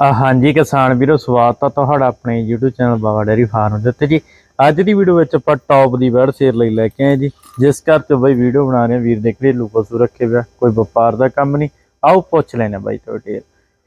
ਹਾਂਜੀ ਕਿਸਾਨ ਵੀਰੋ ਸਵਾਗਤ ਆ ਤੁਹਾਡਾ ਆਪਣੇ YouTube channel Baba dairy farm ਦੇ ਉੱਤੇ ਜੀ। ਅੱਜ ਦੀ ਵੀਡੀਓ ਵਿੱਚ ਆਪਾਂ ਟੌਪ ਦੀ ਬੈਡ ਸੇਲ ਲਈ ਲੈ ਕੇ ਆਏ ਜੀ। ਜਿਸ ਘਰ ਚ ਬਈ ਵੀਡੀਓ ਬਣਾ ਰਹੇ ਵੀਰ ਦੇ ਕਿਹੜੇ ਪਸ਼ੂ ਰੱਖੇ ਹੋਇਆ ਕੋਈ ਵਪਾਰ ਦਾ ਕੰਮ ਨਹੀਂ। ਆਓ ਪੁੱਛ ਲੈਣਾ ਬਾਈ ਤੁਹਾਡੇ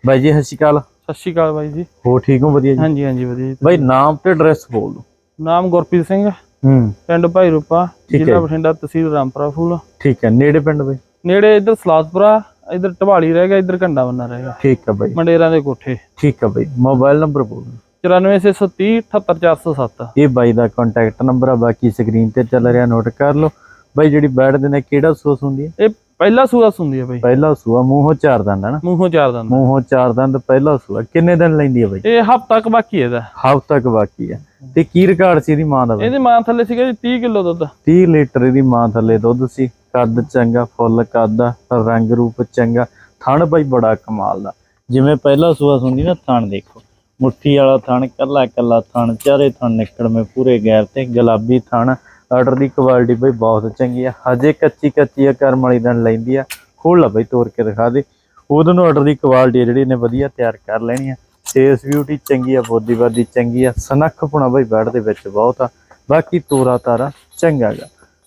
ਬਾਈ ਜੀ ਸਤਿ ਸ਼੍ਰੀ ਅਕਾਲ। ਸਤਿ ਸ਼੍ਰੀ ਅਕਾਲ ਬਾਈ ਜੀ। ਹੋ ਠੀਕ ਹੋ? ਵਧੀਆ ਜੀ? ਹਾਂਜੀ ਹਾਂਜੀ ਵਧੀਆ ਜੀ। ਬਾਈ ਨਾਮ ਤੇ ਐਡਰੈਸ ਬੋਲ ਦਿਓ। ਨਾਮ ਗੁਰਪ੍ਰੀਤ ਸਿੰਘ ਹੂੰ। ਪਿੰਡ ਭਾਈ ਰੂਪਾ। ਜ਼ਿਲ੍ਹਾ ਬਠਿੰਡਾ ਤਹਿਸੀਲ ਰਾਮਪੁਰਾ ਫੂਲ। ਠੀਕ ਹੈ। ਨੇੜੇ ਪਿੰਡ ਬਾਈ? ਨੇੜੇ ਇੱਧਰ ਸਲਾਦਪੁਰਾ ਇੱਧਰ ਢਵਾਲੀ ਰਹਿ ਗਿਆ ਇੱਧਰ ਘੰਡਾ ਬੰਨਾ ਰਹਿ ਗਿਆ। ਠੀਕ ਹੈ ਬਾਈ। ਮੰਡੇਰਾਂ ਦੇ ਕੋਠੇ। ਠੀਕ ਹੈ ਬਾਈ ਮੋਬਾਈਲ ਨੰਬਰ ਬੋਲ ਦਿਓ। 94630 78407 ਇਹ ਬਾਈ ਦਾ ਕੰਟੈਕਟ ਨੰਬਰ ਆ ਬਾਕੀ ਸਕਰੀਨ ਤੇ ਚੱਲ ਰਿਹਾ ਨੋਟ ਕਰ ਲਓ। ਬਾਈ ਜਿਹੜੀ ਬੈਡ ਦੇ ਨੇ ਕਿਹੜਾ ਸੂਸ ਹੁੰਦੀ ਹੈ ਇਹ ਪਹਿਲਾ ਸੂਆ ਸੁੰਦੀ ਹੈ ਬਾਈ। ਪਹਿਲਾ ਸੂਆ ਮੂੰਹੋਂ ਚਾਰ ਦੰਦ ਹੈ ਨਾ? ਮੂੰਹੋਂ ਚਾਰ ਦੰਦ। ਮੂੰਹੋਂ ਚਾਰ ਦੰਦ ਪਹਿਲਾ ਸੂਆ। ਕਿੰਨੇ ਦਿਨ ਲੈਂਦੀ ਹੈ ਬਾਈ? ਇਹ ਹਫਤਾ ਤੱਕ ਬਾਕੀ ਹੈ ਇਹਦਾ। ਹਫ਼ਤਾ ਤੱਕ ਬਾਕੀ ਹੈ ਤੇ ਕੀ ਰਿਕਾਰਡ ਸੀ ਇਹਦੀ ਮਾਂ ਦਾ ਇਹਦੀ ਮਾਂ ਥੱਲੇ ਸੀਗਾ ਜੀ 30 ਕਿਲੋ ਦੁੱਧ। 30 ਲੀਟਰ ਇਹਦੀ ਮਾਂ ਥੱਲੇ ਦੁੱਧ ਸੀ। ਕੱਦ ਚੰਗਾ, ਫੁੱਲ ਕੱਦ ਆ ਰੰਗ ਰੂਪ ਚੰਗਾ, ਥਣ ਬਾਈ ਬੜਾ ਕਮਾਲ ਦਾ। ਜਿਵੇਂ ਪਹਿਲਾ ਸੂਆ ਸੁੰਦੀ ਨਾ ਥਣ ਦੇਖੋ। ਮੁੱਠੀ ਵਾਲਾ ਥਣ, ਕੱਲਾ ਕੱਲਾ ਥਣ, ਚਾਰੇ ਥਣ ਨਿਕੜਵੇਂ ਪੂਰੇ ਗੈਰ ਤੇ। ਗੁਲਾਬੀ ਥਣ, ਆਰਡਰ ਦੀ ਕੁਆਲਿਟੀ ਬਈ ਬਹੁਤ ਚੰਗੀ ਆ। ਹਜੇ ਕੱਚੀ ਕੱਚੀ ਆ, ਕਰਮ ਵਾਲੀ ਦਿਨ ਲੈਂਦੀ ਆ। ਖੋਲ ਲਾ ਬਈ ਤੋੜ ਕੇ ਦਿਖਾ ਦੇ। ਉਹਦੋਂ ਨੂੰ ਆਰਡਰ ਦੀ ਕੁਆਲਿਟੀ ਜਿਹੜੀ, ਇਹਨੇ ਵਧੀਆ ਤਿਆਰ ਕਰ ਲੈਣੀ ਆ। ਫੇਸ ਬਿਊਟੀ ਚੰਗੀ ਆ ਬੋਦੀਵਾਦੀ ਚੰਗੀ ਆ। ਸਨੱਖ ਪੁਣਾ ਬਈ ਬੈਡ ਦੇ ਵਿੱਚ ਬਹੁਤ ਆ। ਬਾਕੀ ਤੋਰਾ ਤਾਰਾ ਚੰਗਾ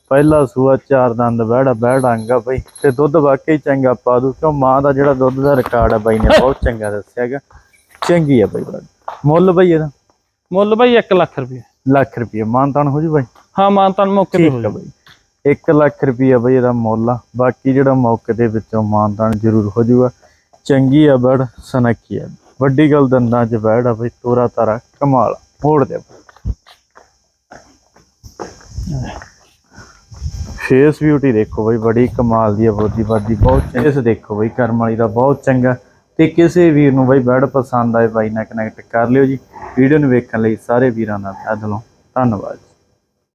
ਪਹਿਲਾ ਸੂਆ ਚਾਰ ਦੰਦ ਬੈੜ ਆਂਗਾ ਬਈ ਤੇ ਦੁੱਧ ਵਾਕਈ ਚੰਗਾ ਪਾ ਦੂ ਕਿਉਂ ਮਾਂ ਦਾ ਜਿਹੜਾ ਦੁੱਧ ਦਾ ਰਿਕਾਰਡ ਆ ਬਾਈ ਨੇ ਬਹੁਤ ਚੰਗਾ ਦੱਸਿਆਗਾ ਚੰਗੀ ਆ ਬਈ ਬੈੜ। ਮੁੱਲ ਬਈ ਇਹਦਾ? ਮੁੱਲ ਬਾਈ 1 ਲੱਖ ਰੁਪਏ ਲੱਖ ਰੁਪਏ ਮਾਨਤਾਨ ਹੋ ਜੂ ਬਾਈ? ਹਾਂ ਮਾਂ ਤਾਂ ਮੌਕੇ ਤੇ ਹੋ ਜਾਊ। ਬਈ। 1 ਲੱਖ ਰੁਪਏ ਬਈ ਇਹਦਾ ਮੁੱਲ ਆ। ਬਾਕੀ ਜਿਹੜਾ ਮੌਕੇ ਦੇ ਵਿੱਚੋਂ ਮਾਨਤਾਨ ਜ਼ਰੂਰ ਹੋ ਜੂਗਾ। ਚੰਗੀ ਆ ਬੜ ਸਨੱਕੀ ਆ। ਵੱਡੀ ਗੱਲ ਦੰਦਾਂ 'ਚ ਬੈੜ ਆ ਬਈ ਤੋਰਾ ਤਾਰਾ ਕਮਾਲ। ਮੋੜ ਦੇ ਫੇਸ ਬਿਊਟੀ ਦੇਖੋ ਬਈ, ਬੜੀ ਕਮਾਲ ਦੀ ਆ ਬੋਦੀ ਬਾਦੀ ਬਹੁਤ ਚੰਗੀ ਦੇਖੋ ਬਈ, ਕਰਮ ਵਾਲੀ ਦਾ ਬਹੁਤ ਚੰਗਾ ਤੇ ਕਿਸੇ ਵੀਰ ਨੂੰ ਬਈ ਬੈਡ ਪਸੰਦ ਆਏ, ਬਾਈ ਨਾਲ ਕਨੈਕਟ ਕਰ ਲਿਓ ਜੀ। ਵੀਡੀਓ ਨੂੰ ਵੇਖਣ ਲਈ ਸਾਰੇ ਵੀਰਾਂ ਦਾ ਤਹਿ ਦਿਲੋਂ ਧੰਨਵਾਦ